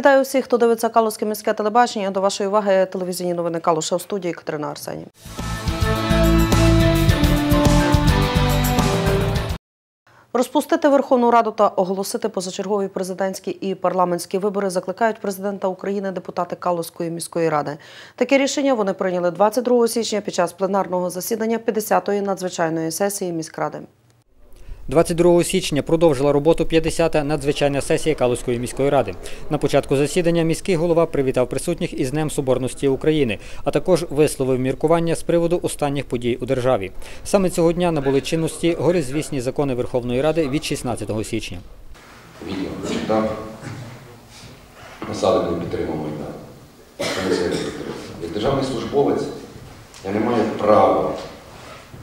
Вітаю всіх, хто дивиться Калузьке міське телебачення. До вашої уваги телевізійні новини Калуша у студії Катерина Арсені. Розпустити Верховну Раду та оголосити позачергові президентські і парламентські вибори закликають президента України депутати Калузької міської ради. Таке рішення вони прийняли 22 січня під час пленарного засідання 50-ї надзвичайної сесії міськради. 22 січня продовжила роботу 50-та надзвичайна сесія Калузької міської ради. На початку засідання міський голова привітав присутніх із Днем Соборності України, а також висловив міркування з приводу останніх подій у державі. Саме цього дня набули чинності горизвісні закони Верховної Ради від 16 січня. відео прочитав, насадок не підтримав Майдан. Як державний службовець я не маю права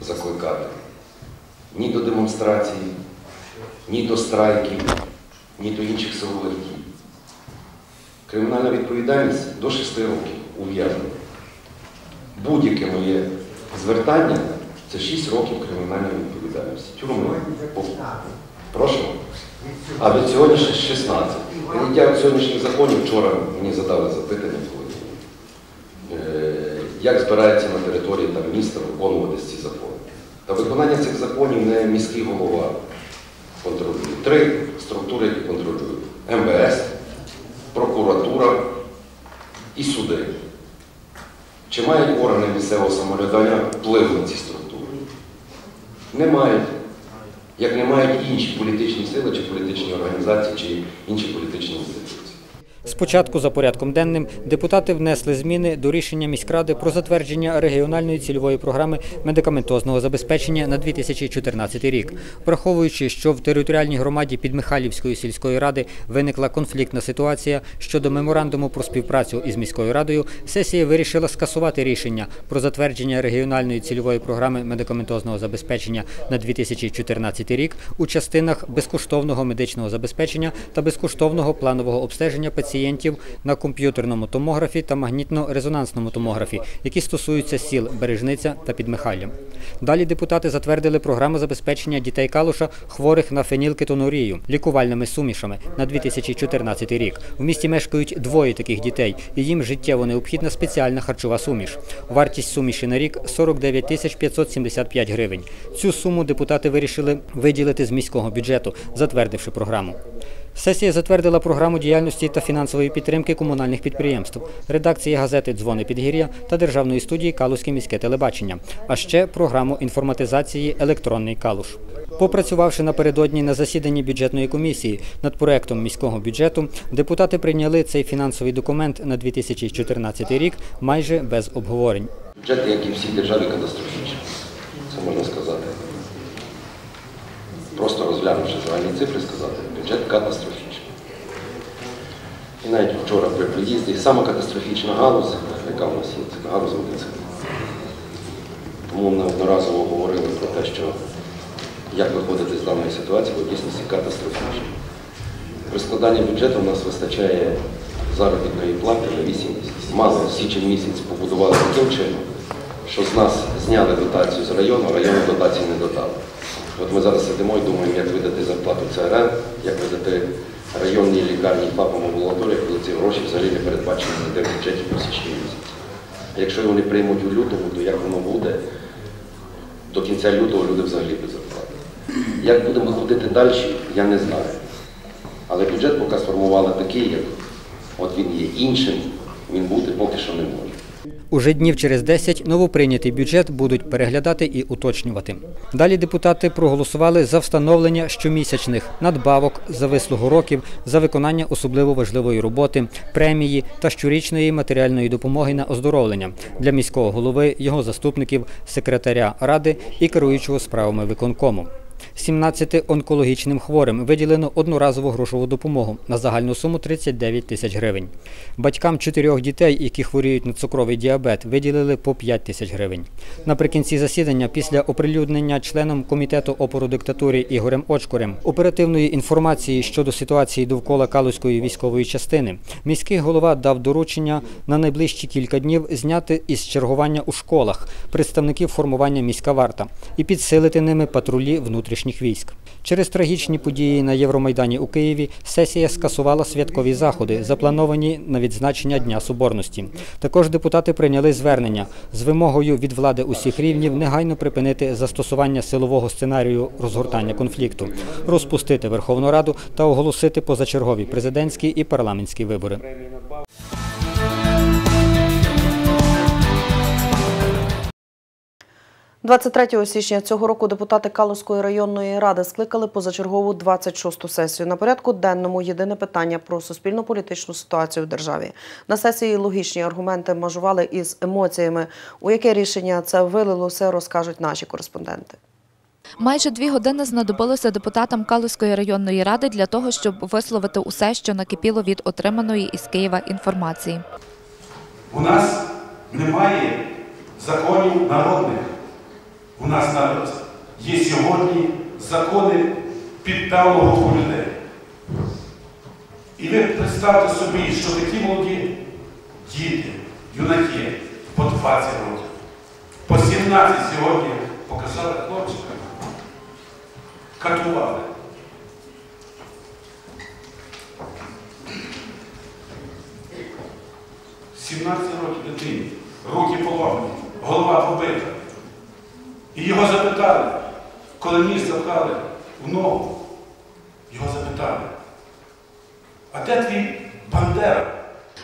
закликати ні до демонстрацій, ні до страйків, ні до інших силових дій. Кримінальна відповідальність до 6 років ув'язнення. Будь-яке моє звертання це 6 років кримінальної відповідальності. Тюрми. Прошу. А від сьогодні ще 16. Прийняття сьогоднішніх законів вчора мені задали запитання, е, як збирається на території там, міста виконуватися ці закони. Та виконання цих законів не міський голова контролює. Три структури, які контролюють. МВС, прокуратура і суди. Чи мають органи місцевого самоврядування вплив на ці структури? Не мають. Як не мають інші політичні сили, чи політичні організації, чи інші політичні інституції. Спочатку за порядком денним депутати внесли зміни до рішення міськради про затвердження регіональної цільової програми медикаментозного забезпечення на 2014 рік, враховуючи, що в територіальній громаді Підмихайлівської сільської ради виникла конфліктна ситуація щодо меморандуму про співпрацю із міською радою, сесія вирішила скасувати рішення про затвердження регіональної цільової програми медикаментозного забезпечення на 2014 рік у частинах безкоштовного медичного забезпечення та безкоштовного планового обстеження пацієнтів на комп'ютерному томографі та магнітно-резонансному томографі, які стосуються сіл Бережниця та Підмихайлів. Далі депутати затвердили програму забезпечення дітей Калуша хворих на фенілкетонурію лікувальними сумішами на 2014 рік. В місті мешкають двоє таких дітей, і їм життєво необхідна спеціальна харчова суміш. Вартість суміші на рік 49 тисяч 575 гривень. Цю суму депутати вирішили виділити з міського бюджету, затвердивши програму. Сесія затвердила програму діяльності та фінансової підтримки комунальних підприємств, редакції газети Дзвони Підгір'я та державної студії Калузьке міське телебачення, а ще програму інформатизації Електронний Калуш. Попрацювавши напередодні на засіданні бюджетної комісії над проектом міського бюджету, депутати прийняли цей фінансовий документ на 2014 рік майже без обговорень. Бюджет, як і всій державі, катастрофічний. Це можна сказати. Просто розглянувши загальні цифри, сказати, бюджет катастрофічний. І навіть вчора при приїзді сама катастрофічна галузь, яка в нас є, це галузь медицини. Тому ми одноразово говорили про те, що як виходити з даної ситуації, бо в дійсності катастрофічно. При складанні бюджету в нас вистачає заробітної плати на 8 місяців. Мало січень місяць побудували таким чином, що з нас зняли дотацію з району, району дотації не додали. От ми зараз сидимо і думаємо, як видати зарплату ЦРН, як видати районній лікарні ФАПам амбулаторії, коли ці гроші взагалі не передбачені ніде в бюджеті по січні місяці. А якщо вони приймуть у лютому, то як воно буде? До кінця лютого люди взагалі без зарплати. Як будемо ходити далі, я не знаю. Але бюджет поки сформували такий, як от він є іншим, він бути поки що не може. Уже днів через 10 новоприйнятий бюджет будуть переглядати і уточнювати. Далі депутати проголосували за встановлення щомісячних надбавок за вислугу років, за виконання особливо важливої роботи, премії та щорічної матеріальної допомоги на оздоровлення для міського голови, його заступників, секретаря ради і керуючого справами виконкому. 17 онкологічним хворим виділено одноразову грошову допомогу на загальну суму 39 тисяч гривень. Батькам чотирьох дітей, які хворіють на цукровий діабет, виділили по 5 тисяч гривень. Наприкінці засідання, після оприлюднення членом комітету опору диктатурі Ігорем Очкорем оперативної інформації щодо ситуації довкола Калузької військової частини, міський голова дав доручення на найближчі кілька днів зняти із чергування у школах представників формування міська варта і підсилити ними патрулі внутрішньої внутрішніх військ. Через трагічні події на Євромайдані у Києві сесія скасувала святкові заходи, заплановані на відзначення Дня Соборності. Також депутати прийняли звернення з вимогою від влади усіх рівнів негайно припинити застосування силового сценарію розгортання конфлікту, розпустити Верховну Раду та оголосити позачергові президентські і парламентські вибори. 23 січня цього року депутати Калузької районної ради скликали позачергову 26-ту сесію. На порядку денному єдине питання про суспільно-політичну ситуацію в державі. На сесії логічні аргументи межували із емоціями. У яке рішення це вилилося, розкажуть наші кореспонденти. Майже дві години знадобилося депутатам Калузької районної ради для того, щоб висловити усе, що накипіло від отриманої із Києва інформації. У нас немає законів народних. У нас народ- є сьогодні закони під певну людей. І ви представте собі, що такі молоді діти, юнаки по 20 років, по 17 сьогодні показали хлопчика, катували. – 17 років дитині, руки поломані, голова побита. І його запитали, коли ніс запхали в ногу, його запитали, а де твій Бандера?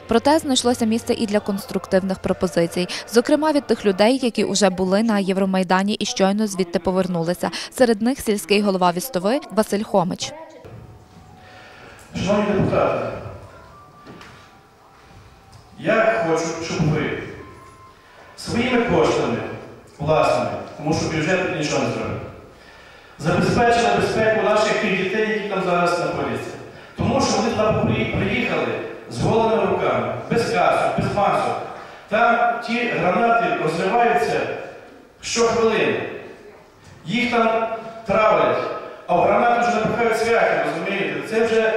Проте знайшлося місце і для конструктивних пропозицій, зокрема від тих людей, які вже були на Євромайдані і щойно звідти повернулися. Серед них сільський голова Вістови Василь Хомич. Шановні депутати, я хочу, щоб ви своїми коштами власними, тому що бюджет нічого не зробив, забезпечили безпеку наших дітей, які там зараз знаходяться. Тому що вони при- приїхали з голими руками, без касок, без масок. Там ті гранати розриваються щохвилини. Їх там травлять, а в гранату вже напихають свяхи, розумієте? Це вже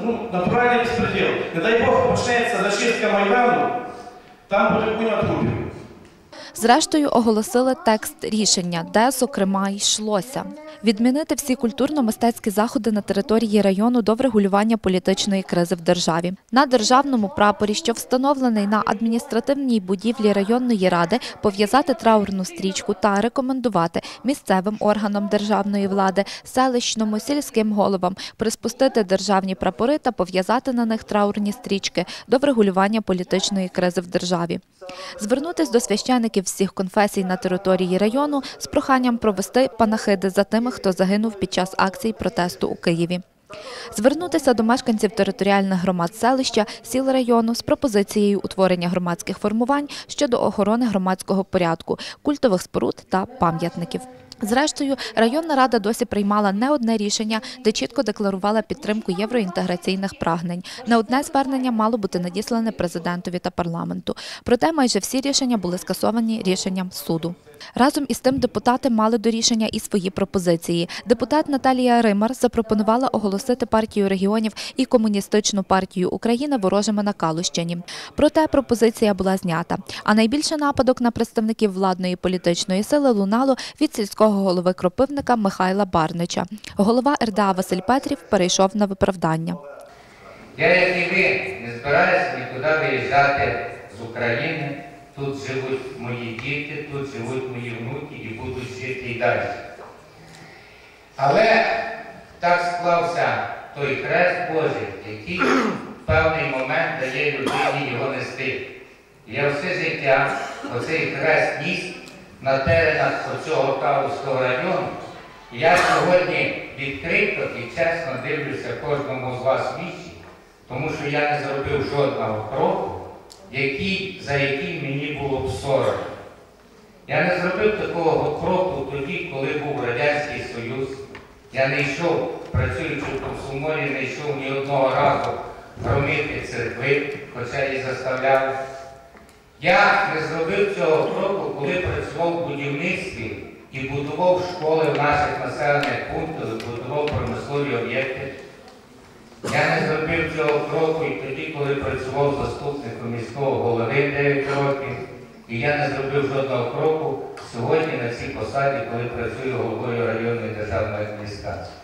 ну, натуральний безпреділ. Не дай Бог почнеться зачистка Майдану, там буде куня трупів. Зрештою, оголосили текст рішення, де, зокрема, йшлося відмінити всі культурно-мистецькі заходи на території району до врегулювання політичної кризи в державі. На державному прапорі, що встановлений на адміністративній будівлі районної ради, пов'язати траурну стрічку та рекомендувати місцевим органам державної влади, селищному, сільським головам приспустити державні прапори та пов'язати на них траурні стрічки до врегулювання політичної кризи в державі. Звернутись до священиків всіх конфесій на території району з проханням провести панахиди за тими, хто загинув під час акцій протесту у Києві. Звернутися до мешканців територіальних громад селища, сіл району з пропозицією утворення громадських формувань щодо охорони громадського порядку, культових споруд та пам'ятників. Зрештою, районна рада досі приймала не одне рішення, де чітко декларувала підтримку євроінтеграційних прагнень. Не одне звернення мало бути надіслане президентові та парламенту. Проте майже всі рішення були скасовані рішенням суду. Разом із тим депутати мали до рішення і свої пропозиції. Депутат Наталія Римар запропонувала оголосити партію регіонів і комуністичну партію України ворожими на Калущині. Проте пропозиція була знята. А найбільше нападок на представників владної політичної сили лунало від сільського голови Кропивника Михайла Барнича. Голова РДА Василь Петрів перейшов на виправдання. Я, як і ви, не збираюся нікуди виїжджати з України. Тут живуть мої діти, тут живуть мої внуки і будуть жити і далі. Але так склався той хрест Божий, який в певний момент дає людині його нести. Я все життя оцей хрест ніс на теренах оцього Калузького району. Я сьогодні відкрито і чесно дивлюся кожному з вас вічі, тому що я не зробив жодного кроку, який, за який мені було б соромно. Я не зробив такого кроку тоді, коли був Радянський Союз. Я не йшов, працюючи в комсомолі, не йшов ні одного разу громити церкви, хоча і заставляв. Я не зробив цього кроку, коли працював в будівництві і будував школи в наших населених пунктах, будував промислові об'єкти. Я не зробив цього кроку і тоді, коли працював заступником міського голови 9 років. І я не зробив жодного кроку сьогодні на цій посаді, коли працюю головою районної державної адміністрації.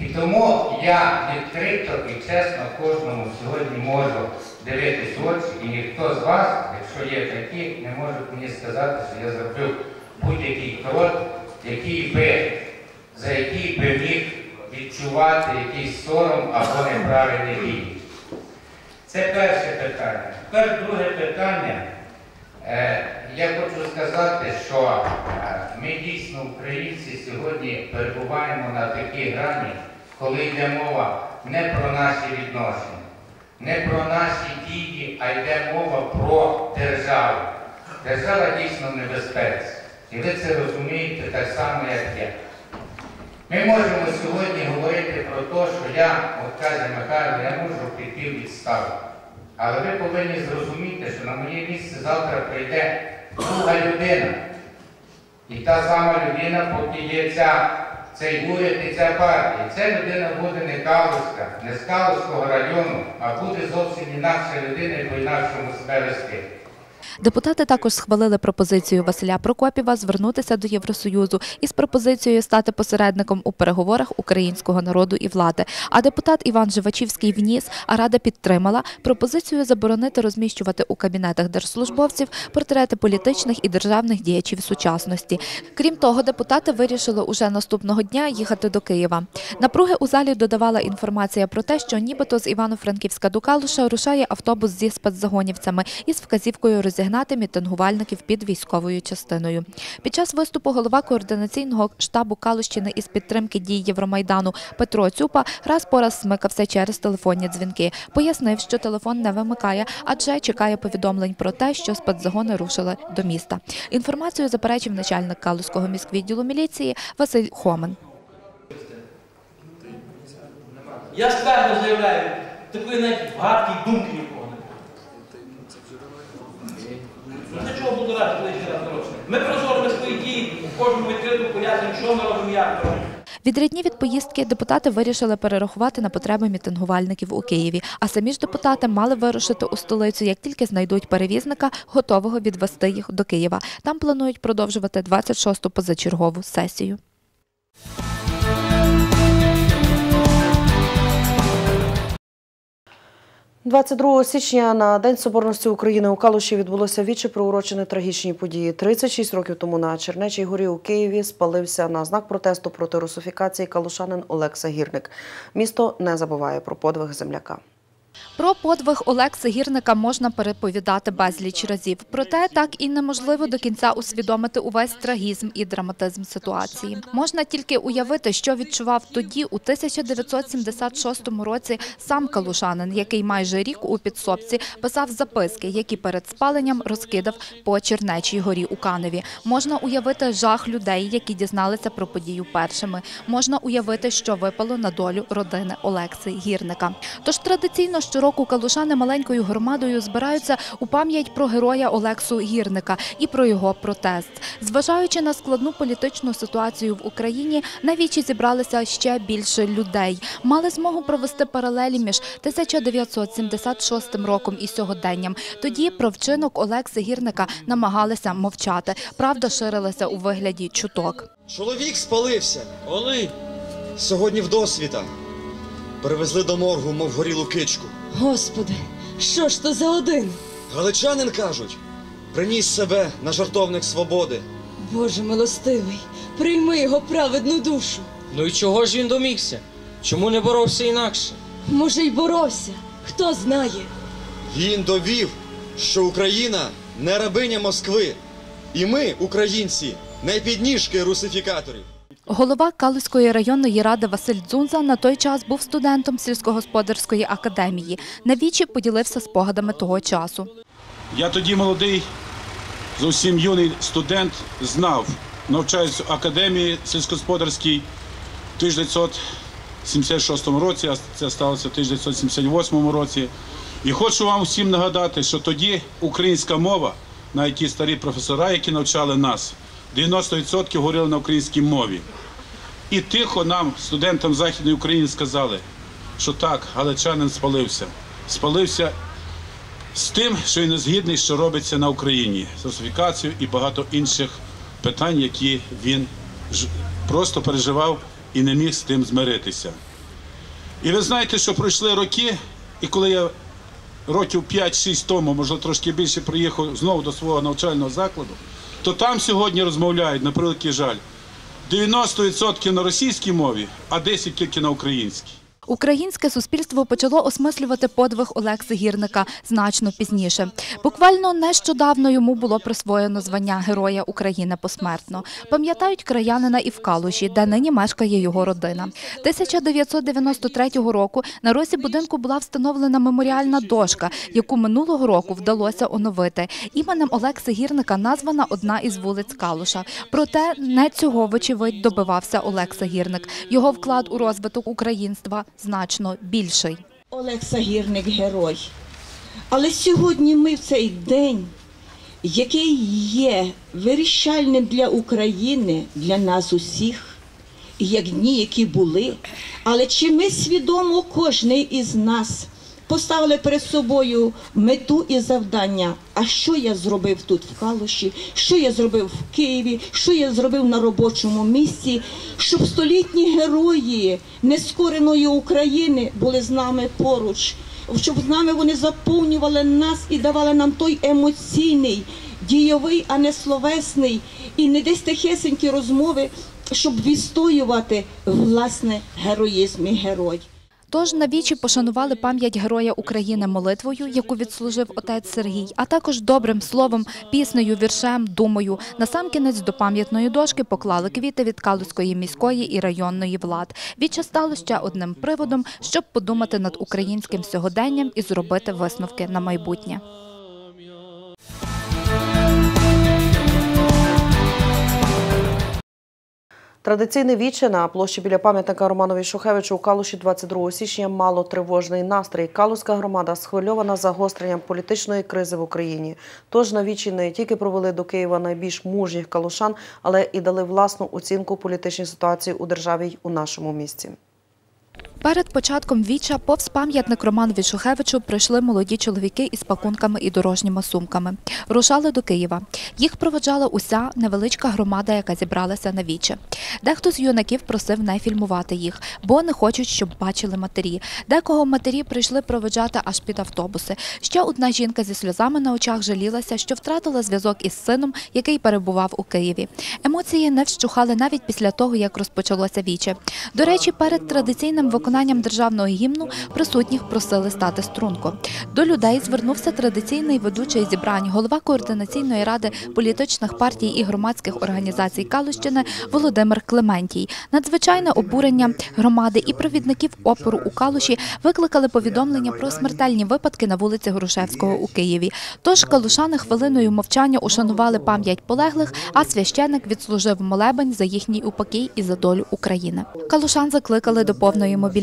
І тому я відкрито і чесно кожному сьогодні можу дивитись очі, і ніхто з вас, якщо є такі, не може мені сказати, що я зробив будь-який крок, який би, за який би міг відчувати якийсь сором або неправильні дії. Це перше питання. Тепер друге питання. Е, Я хочу сказати, що е, ми дійсно, українці, сьогодні перебуваємо на такій грані, коли йде мова не про наші відношення, не про наші дії, а йде мова про державу. Держава дійсно в небезпеці. І ви це розумієте так само, як я. Ми можемо сьогодні говорити про те, що я, каже Михайло, я можу піти в відставку. Але ви повинні зрозуміти, що на моє місце завтра прийде друга людина. І та сама людина, поки є ця, цей уряд і ця партія. Ця людина буде не Калуська, не з Калуського району, а буде зовсім інакша людина і по-інакшому себе вести. Депутати також схвалили пропозицію Василя Прокопіва звернутися до Євросоюзу із пропозицією стати посередником у переговорах українського народу і влади. А депутат Іван Живачівський вніс, а рада підтримала пропозицію заборонити розміщувати у кабінетах держслужбовців портрети політичних і державних діячів сучасності. Крім того, депутати вирішили уже наступного дня їхати до Києва. Напруги у залі додавала інформація про те, що нібито з Івано-Франківська до Калуша рушає автобус зі спецзагонівцями із вказівкою розігнати мітингувальників під військовою частиною. Під час виступу голова координаційного штабу Калущини із підтримки дій Євромайдану Петро Цюпа раз по раз смикався через телефонні дзвінки. Пояснив, що телефон не вимикає, адже чекає повідомлень про те, що спецзагони рушили до міста. Інформацію заперечив начальник Калузького міськвідділу міліції Василь Хомин. Я ствердно заявляю, такої навіть гадки й думки нікого не було. Ну для чого буду радити, коли ще раз? Ми прозоримо свої дії, у кожному відкриту пояснюємо, що ми робимо, як ми робимо. Відрядні від поїздки депутати вирішили перерахувати на потреби мітингувальників у Києві. А самі ж депутати мали вирушити у столицю, як тільки знайдуть перевізника, готового відвести їх до Києва. Там планують продовжувати 26-ту позачергову сесію. 22 січня на День Соборності України у Калуші відбулося віче приурочені трагічні події. 36 років тому на Чернечій горі у Києві спалився на знак протесту проти русифікації калушанин Олекса Гірник. Місто не забуває про подвиг земляка. Про подвиг Олекси Гірника можна переповідати безліч разів. Проте так і неможливо до кінця усвідомити увесь трагізм і драматизм ситуації. Можна тільки уявити, що відчував тоді, у 1976 році, сам калушанин, який майже рік у підсобці писав записки, які перед спаленням розкидав по Чернечій горі у Каневі. Можна уявити жах людей, які дізналися про подію першими. Можна уявити, що випало на долю родини Олекси Гірника. Тож традиційно щороку калушани маленькою громадою збираються у пам'ять про героя Олексу Гірника і про його протест. Зважаючи на складну політичну ситуацію в Україні, на вічі зібралися ще більше людей. Мали змогу провести паралелі між 1976 роком і сьогоденням. Тоді про вчинок Олекси Гірника намагалися мовчати. Правда ширилася у вигляді чуток. Чоловік спалився. Коли? Сьогодні в досвіта. Перевезли до моргу, мов горілу кичку. Господи, що ж то за один? Галичанин кажуть, приніс себе на жартовник свободи. Боже милостивий, прийми його праведну душу. Ну і чого ж він домігся? Чому не боровся інакше? Може, й боровся, хто знає. Він довів, що Україна не рабиня Москви. І ми, українці, не підніжки русифікаторів. Голова Калузької районної ради Василь Дзунза на той час був студентом сільськогосподарської академії. На вічі поділився спогадами того часу. Я тоді молодий, зовсім юний студент, знав, навчаюсь в академії сільськогосподарській в 1976 році, а це сталося в 1978 році. І хочу вам всім нагадати, що тоді українська мова, навіть ті старі професора, які навчали нас, 90% говорили на українській мові. І тихо нам, студентам Західної України, сказали, що так, галичанин спалився. Спалився з тим, що він не згідний, що робиться на Україні, з русифікацією і багато інших питань, які він просто переживав і не міг з тим змиритися. І ви знаєте, що пройшли роки, і коли я років 5-6 тому, можливо, трошки більше приїхав знову до свого навчального закладу, то там сьогодні розмовляють, на превеликий жаль, 90% на російській мові, а 10% тільки на українській. Українське суспільство почало осмислювати подвиг Олекси Гірника значно пізніше. Буквально нещодавно йому було присвоєно звання Героя України посмертно. Пам'ятають краянина і в Калуші, де нині мешкає його родина. 1993 року на розі будинку була встановлена меморіальна дошка, яку минулого року вдалося оновити. Іменем Олекси Гірника названа одна із вулиць Калуша. Проте не цього, вочевидь, добивався Олекса Гірник. Його вклад у розвиток українства значно більший. Олекса Гірник герой. Але сьогодні ми в цей день, який є вирішальним для України, для нас усіх, як дні, які були. Але чи ми свідомо кожний із нас поставили перед собою мету і завдання? А що я зробив тут в Калуші, що я зробив в Києві, що я зробив на робочому місці, щоб столітні герої нескореної України були з нами поруч, щоб з нами вони заповнювали нас і давали нам той емоційний, дійовий, а не словесний, і не десь тихесенькі розмови, щоб відстоювати власне героїзм і герой. Тож навічі пошанували пам'ять Героя України молитвою, яку відслужив отець Сергій, а також добрим словом, піснею, віршем, думою. Насамкінець до пам'ятної дошки поклали квіти від Калузької міської і районної влад. Віча стало ще одним приводом, щоб подумати над українським сьогоденням і зробити висновки на майбутнє. Традиційне віче на площі біля пам'ятника Романові Шухевичу у Калуші 22 січня мало тривожний настрій. Калузька громада схвильована загостренням політичної кризи в Україні. Тож на вічі не тільки провели до Києва найбільш мужніх калушан, але і дали власну оцінку політичній ситуації у державі й у нашому місті. Перед початком віча повз пам'ятник Романові Шухевичу прийшли молоді чоловіки із пакунками і дорожніми сумками. Рушали до Києва. Їх проведжала уся невеличка громада, яка зібралася на віче. Дехто з юнаків просив не фільмувати їх, бо не хочуть, щоб бачили матері. Декого матері прийшли проведжати аж під автобуси. Ще одна жінка зі сльозами на очах жалілася, що втратила зв'язок із сином, який перебував у Києві. Емоції не вщухали навіть після того, як розпочалося віче. До речі, перед традиційним виконанням державного гімну присутніх просили стати струнко. До людей звернувся традиційний ведучий зібрань, голова координаційної ради політичних партій і громадських організацій Калущини Володимир Клементій. Надзвичайне обурення громади і провідників опору у Калуші викликали повідомлення про смертельні випадки на вулиці Грушевського у Києві. Тож калушани хвилиною мовчання ушанували пам'ять полеглих, а священик відслужив молебень за їхній упокій і за долю України. Калушан закликали до повної мобілізації.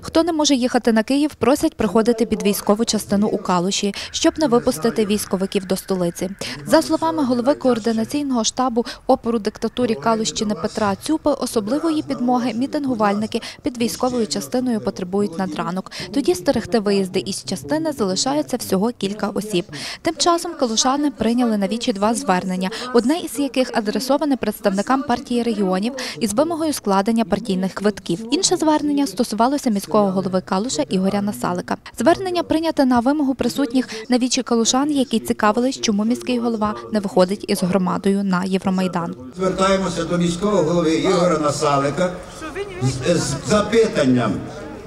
Хто не може їхати на Київ, просять приходити під військову частину у Калуші, щоб не випустити військовиків до столиці. За словами голови координаційного штабу опору диктатурі Калущини Петра Цюпи, особливої підмоги мітингувальники під військовою частиною потребують надранок. Тоді стерегти виїзди із частини залишаються всього кілька осіб. Тим часом калушани прийняли на вічі два звернення, одне із яких адресоване представникам партії регіонів із вимогою складення партійних квитків. Інше звернення стосувалося міського голови Калуша Ігоря Насалика. Звернення прийняте на вимогу присутніх на вічі калушан, які цікавились, чому міський голова не виходить із громадою на Євромайдан. Звертаємося до міського голови Ігоря Насалика з, запитанням,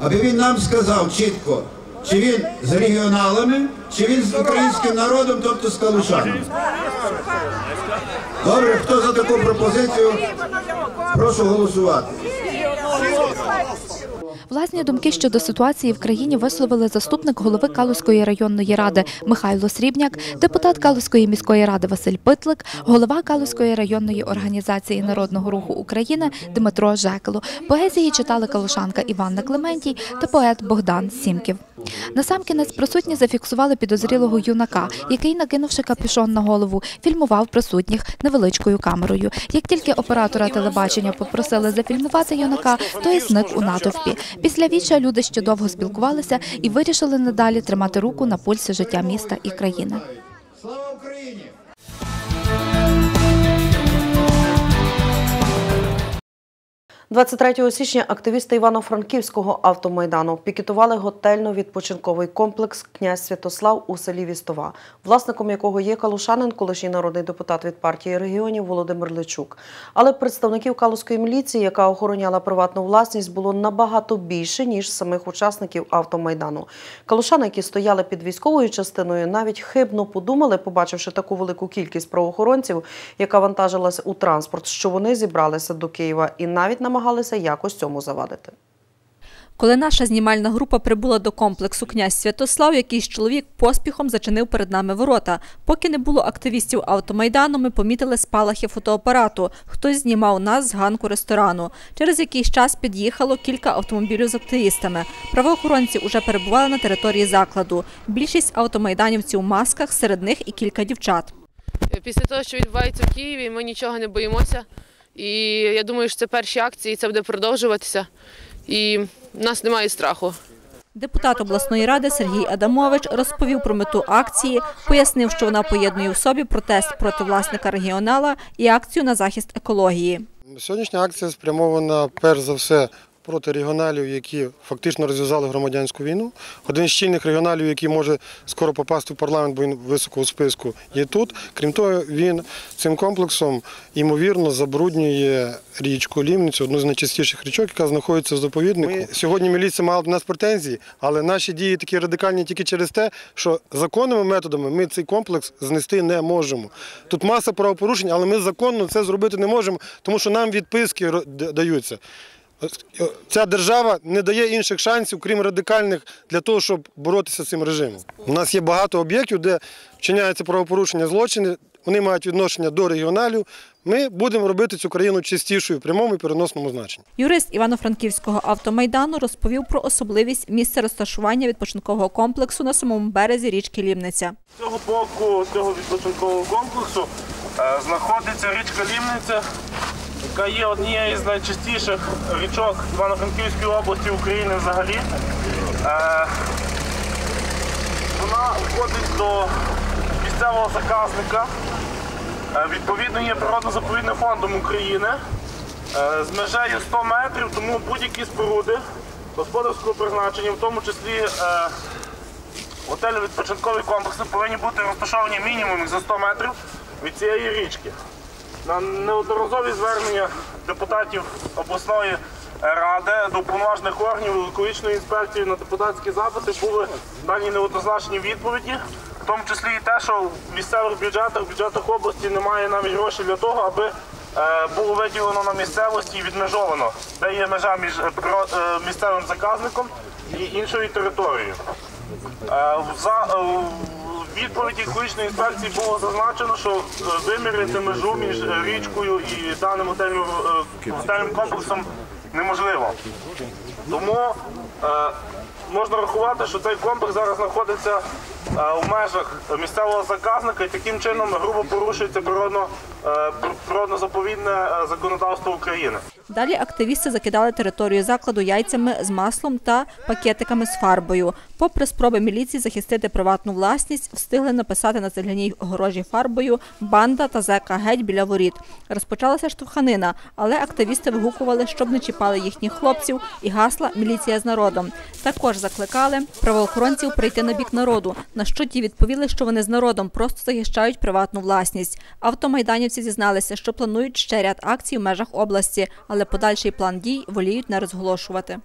аби він нам сказав чітко, чи він з регіоналами, чи він з українським народом, тобто з калушанами. Добре, хто за таку пропозицію? Прошу голосувати. Власні думки щодо ситуації в країні висловили заступник голови Калузької районної ради Михайло Срібняк, депутат Калузької міської ради Василь Питлик, голова Калузької районної організації Народного руху України Дмитро Жекело. Поезії читали калушанка Іванна Клементій та поет Богдан Сімків. Насамкінець присутні зафіксували підозрілого юнака, який, накинувши капюшон на голову, фільмував присутніх невеличкою камерою. Як тільки оператора телебачення попросили зафільмувати юнака, той зник у натовпі. Після віча люди ще довго спілкувалися і вирішили надалі тримати руку на пульсі життя міста і країни. Слава Україні! – 23 січня активісти Івано-Франківського автомайдану пікетували готельно-відпочинковий комплекс «Князь Святослав» у селі Вістова, власником якого є калушанин, колишній народний депутат від партії регіонів Володимир Личук. Але представників калузької міліції, яка охороняла приватну власність, було набагато більше, ніж самих учасників автомайдану. Калушани, які стояли під військовою частиною, навіть хибно подумали, побачивши таку велику кількість правоохоронців, яка вантажилась у транспорт, що вони зібралися до Києва і навіть намагалися якось цьому завадити. Коли наша знімальна група прибула до комплексу князь Святослав, якийсь чоловік поспіхом зачинив перед нами ворота. Поки не було активістів автомайдану, ми помітили спалахи фотоапарату. Хтось знімав нас з ганку ресторану. Через якийсь час під'їхало кілька автомобілів з активістами. Правоохоронці вже перебували на території закладу. Більшість автомайданівців у масках, серед них і кілька дівчат. Після того, що відбувається в Києві, ми нічого не боїмося. І я думаю, що це перші акції, це буде продовжуватися. І в нас немає страху. Депутат обласної ради Сергій Адамович розповів про мету акції, пояснив, що вона поєднує в собі протест проти власника регіонала і акцію на захист екології. Сьогоднішня акція спрямована перш за все проти регіоналів, які фактично розв'язали громадянську війну. Один з чільних регіоналів, який може скоро попасти в парламент, бо він високо у списку, є тут. Крім того, він цим комплексом ймовірно забруднює річку Лімницю, одну з найчастіших річок, яка знаходиться в заповіднику. Ми сьогодні міліція мала до нас претензії, але наші дії такі радикальні тільки через те, що законними методами ми цей комплекс знести не можемо. Тут маса правопорушень, але ми законно це зробити не можемо, тому що нам відписки даються. Ця держава не дає інших шансів, крім радикальних, для того, щоб боротися з цим режимом. У нас є багато об'єктів, де вчиняються правопорушення злочини, вони мають відношення до регіоналів. Ми будемо робити цю країну чистішою в прямому і переносному значенні. Юрист Івано-Франківського автомайдану розповів про особливість місця розташування відпочинкового комплексу на самому березі річки Лімниця. З цього боку цього відпочинкового комплексу знаходиться річка Лімниця яка є однією з найчастіших річок Івано-Франківської області України взагалі. Вона входить до місцевого заказника. Відповідно, є природно-заповідним фондом України з межею 100 метрів, тому будь-які споруди господарського призначення, в тому числі готелі відпочинкові комплекси, повинні бути розташовані мінімум за 100 метрів від цієї річки. На неодноразові звернення депутатів обласної ради до уповноважених органів екологічної інспекції на депутатські запити були дані неоднозначні відповіді, в тому числі і те, що в місцевих бюджетах, в бюджетах області немає навіть грошей для того, аби було виділено на місцевості і відмежовано, де є межа між місцевим заказником і іншою територією. Відповіді екологічної інспекції було зазначено, що виміряти межу між річкою і даним готельним комплексом неможливо. Тому е, можна рахувати, що цей комплекс зараз знаходиться у межах місцевого заказника і таким чином грубо порушується природно, природно-заповідне законодавство України. Далі активісти закидали територію закладу яйцями з маслом та пакетиками з фарбою. Попри спроби міліції захистити приватну власність, встигли написати на цегляній огорожі фарбою банда та зека геть біля воріт. Розпочалася штовханина, але активісти вигукували, щоб не чіпали їхніх хлопців, і гасла міліція з народом. Також закликали правоохоронців прийти на бік народу. На що ті відповіли, що вони з народом просто захищають приватну власність. Автомайданівці зізналися, що планують ще ряд акцій в межах області, але подальший план дій воліють не розголошувати.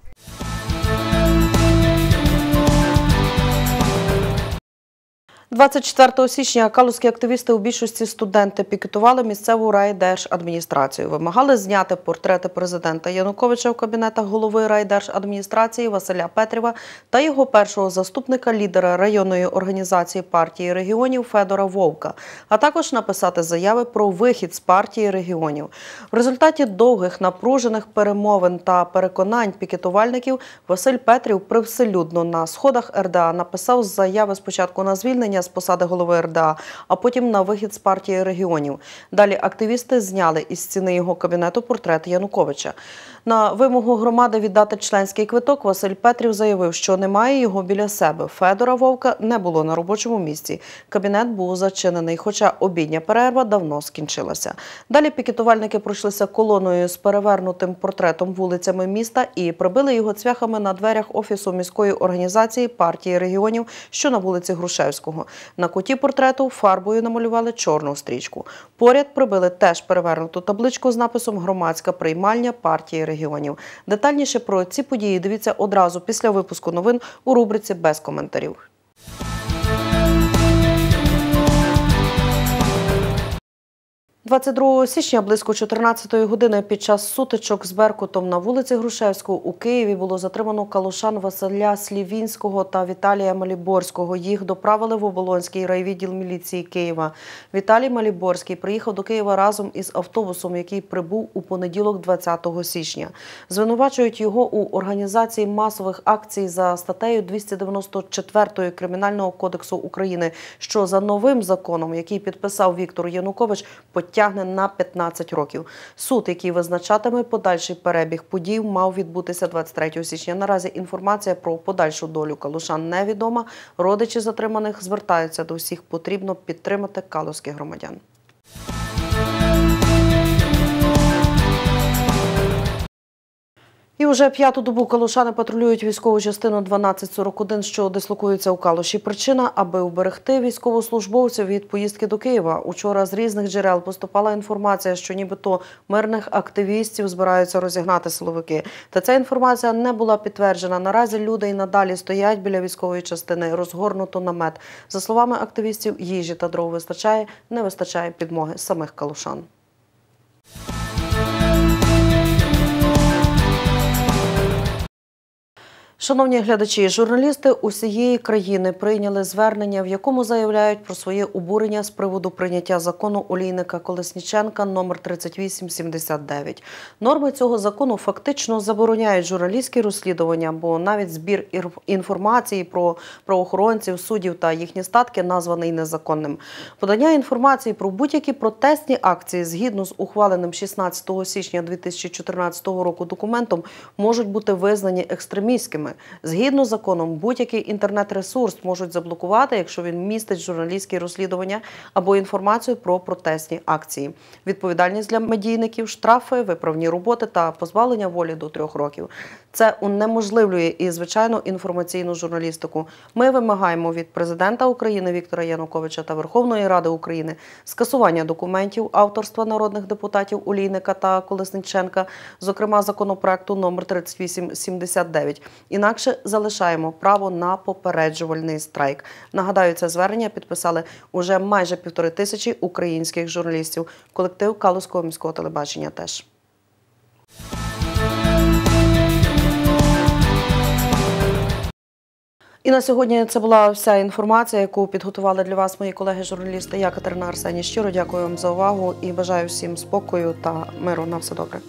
24 січня калузькі активісти у більшості студенти пікетували місцеву райдержадміністрацію. Вимагали зняти портрети президента Януковича в кабінетах голови райдержадміністрації Василя Петрєва та його першого заступника лідера районної організації партії регіонів Федора Вовка, а також написати заяви про вихід з партії регіонів. В результаті довгих напружених перемовин та переконань пікетувальників Василь Петрів привселюдно на сходах РДА написав заяви спочатку на звільнення з посади голови РДА, а потім на вихід з партії регіонів. Далі активісти зняли із стіни його кабінету портрет Януковича. На вимогу громади віддати членський квиток Василь Петрів заявив, що немає його біля себе. Федора Вовка не було на робочому місці. Кабінет був зачинений, хоча обідня перерва давно скінчилася. Далі пікетувальники пройшлися колоною з перевернутим портретом вулицями міста і прибили його цвяхами на дверях офісу міської організації партії регіонів, що на вулиці Грушевського. На куті портрету фарбою намалювали чорну стрічку. Поряд прибили теж перевернуту табличку з написом Громадська приймальня партії регіонів. Детальніше про ці події дивіться одразу після випуску новин у рубриці без коментарів. 22 січня близько 14-ї години під час сутичок з Беркутом на вулиці Грушевського у Києві було затримано калушан Василя Слівінського та Віталія Маліборського. Їх доправили в Оболонський райвідділ міліції Києва. Віталій Маліборський приїхав до Києва разом із автобусом, який прибув у понеділок 20 січня. Звинувачують його у організації масових акцій за статтею 294 Кримінального кодексу України, що за новим законом, який підписав Віктор Янукович, потягне на 15 років. Суд, який визначатиме подальший перебіг подій, мав відбутися 23 січня. Наразі інформація про подальшу долю калушан невідома. Родичі затриманих звертаються до всіх. Потрібно підтримати калузьких громадян. І вже п'яту добу калушани патрулюють військову частину 1241, що дислокується у Калуші. Причина, аби уберегти військовослужбовців від поїздки до Києва. Учора з різних джерел поступала інформація, що нібито мирних активістів збираються розігнати силовики. Та ця інформація не була підтверджена. Наразі люди і надалі стоять біля військової частини, розгорнуто намет. За словами активістів, їжі та дров вистачає, не вистачає підмоги самих калушан. Шановні глядачі, журналісти усієї країни прийняли звернення, в якому заявляють про своє обурення з приводу прийняття закону олійника Колесніченка номер 3879. Норми цього закону фактично забороняють журналістські розслідування, бо навіть збір інформації про правоохоронців, суддів та їхні статки названий незаконним. Подання інформації про будь-які протестні акції згідно з ухваленим 16 січня 2014 року документом можуть бути визнані екстремістськими. Згідно з законом, будь-який інтернет-ресурс можуть заблокувати, якщо він містить журналістські розслідування або інформацію про протестні акції. Відповідальність для медійників, штрафи, виправні роботи та позбавлення волі до трьох років. Це унеможливлює і звичайно інформаційну журналістику. Ми вимагаємо від президента України Віктора Януковича та Верховної Ради України скасування документів авторства народних депутатів Олійника та Колесниченка, зокрема законопроекту номер 3879. Інакше залишаємо право на попереджувальний страйк. Нагадаю, це звернення підписали уже майже півтори тисячі українських журналістів. Колектив Калузького міського телебачення теж. І на сьогодні це була вся інформація, яку підготували для вас мої колеги-журналісти. Я Катерина Арсені. Щиро дякую вам за увагу і бажаю всім спокою та миру. На все добре.